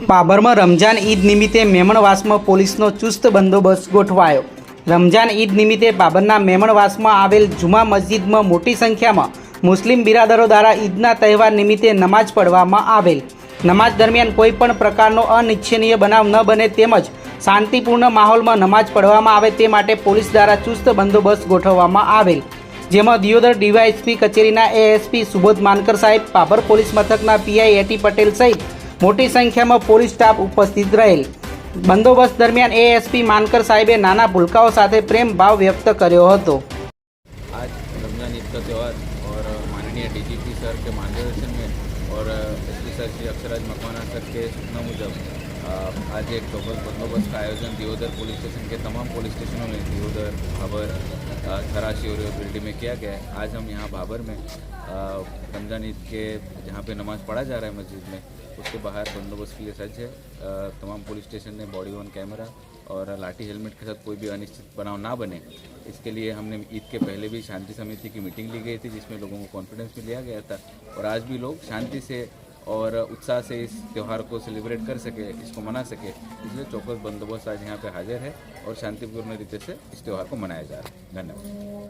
બાબરમાં રમજાન ઈદ નિમિત્તે મેમણવાસમાં પોલીસનો ચુસ્ત બંદોબસ્ત ગોઠવાયો. રમજાન ઈદ નિમિત્તે બાબરના મેમણવાસમાં આવેલ જુમા મસ્જિદમાં મોટી સંખ્યામાં મુસ્લિમ બિરાદરો દ્વારા ઈદના તહેવાર નિમિત્તે નમાઝ પઢવામાં આવેલ. નમાઝ દરમિયાન કોઈ પણ પ્રકારનો અનિચ્છનીય બનાવ ન બને તેમજ શાંતિપૂર્ણ માહોલમાં નમાઝ પઢવામાં આવે તે માટે પોલીસ દ્વારા ચુસ્ત બંદોબસ્ત ગોઠવવામાં આવેલ જેમાં દિયોદર ડીવાયએસપી કચેરીના એએસપી સુબોધ માનકર સાહેબ પાભર પોલીસ મથકના પીઆઈ એટી પટેલ સહિત મોટી સંખ્યામાં પોલીસ સ્ટાફ ઉપસ્થિત રહેલ બંદોબસ્ત દરમિયાન એએસપી માનકર સાહેબે નાના ભૂલકાઓ સાથે પ્રેમ ભાવ વ્યક્ત કર્યો હતો आज रमज़ान ईद का त्यौहार और माननीय डीजीपी सर के मार्गदर्शन में اور اس کی سر شری اکثراج مکوانا سر کے سوچنا مجھے आज एक चौकस बंदोबस्त का आयोजन दियोदर पुलिस स्टेशन के तमाम पुलिस स्टेशनों में दियोदर भाबर थराशी और बिल्डी में किया गया है। आज हम यहाँ भाबर में रमज़ान ईद के जहाँ पे नमाज़ पढ़ा जा रहा है मस्जिद में, उसके बाहर बंदोबस्त के लिए सज्ज है। तमाम पुलिस स्टेशन ने बॉडी ऑन कैमरा और लाठी हेलमेट के साथ कोई भी अनिश्चित बनाव ना बने। इसके लिए हमने ईद के पहले भी शांति समिति की मीटिंग ली गई थी, जिसमें लोगों को कॉन्फिडेंस में लिया गया था। और आज भी लोग शांति से और उत्साह से इस त्यौहार को सेलिब्रेट कर सके, इसको मना सके, इसलिए चौकस बंदोबस्त आज यहाँ पे हाजिर है और शांतिपूर्ण रीति से इस त्यौहार को मनाया जा रहा है। धन्यवाद।